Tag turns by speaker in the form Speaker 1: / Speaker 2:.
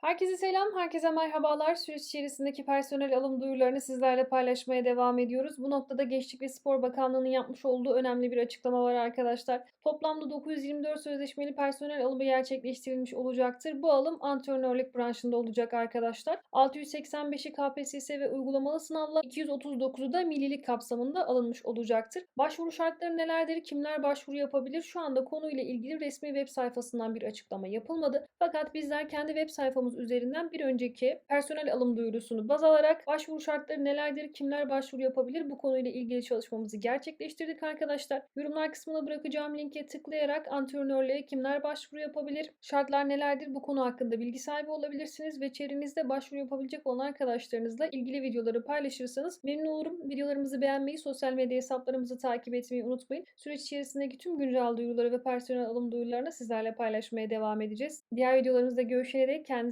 Speaker 1: Herkese selam, herkese merhabalar. Süreç içerisindeki personel alım duyurularını sizlerle paylaşmaya devam ediyoruz. Bu noktada Gençlik ve Spor Bakanlığı'nın yapmış olduğu önemli bir açıklama var arkadaşlar. Toplamda 924 sözleşmeli personel alımı gerçekleştirilmiş olacaktır. Bu alım antrenörlük branşında olacak arkadaşlar. 685'i KPSS ve uygulamalı sınavla 239'u da millilik kapsamında alınmış olacaktır. Başvuru şartları nelerdir? Kimler başvuru yapabilir? Şu anda konuyla ilgili resmi web sayfasından bir açıklama yapılmadı. Fakat bizler kendi web sayfamız üzerinden bir önceki personel alım duyurusunu baz alarak başvuru şartları nelerdir, kimler başvuru yapabilir bu konuyla ilgili çalışmamızı gerçekleştirdik arkadaşlar. Yorumlar kısmına bırakacağım linke tıklayarak antrenörlüğe kimler başvuru yapabilir, şartlar nelerdir bu konu hakkında bilgi sahibi olabilirsiniz ve çevrenizde başvuru yapabilecek olan arkadaşlarınızla ilgili videoları paylaşırsanız memnun olurum. Videolarımızı beğenmeyi, sosyal medya hesaplarımızı takip etmeyi unutmayın. Süreç içerisindeki tüm güncel duyuruları ve personel alım duyurularını sizlerle paylaşmaya devam edeceğiz. Diğer videolarımızda görüşene dek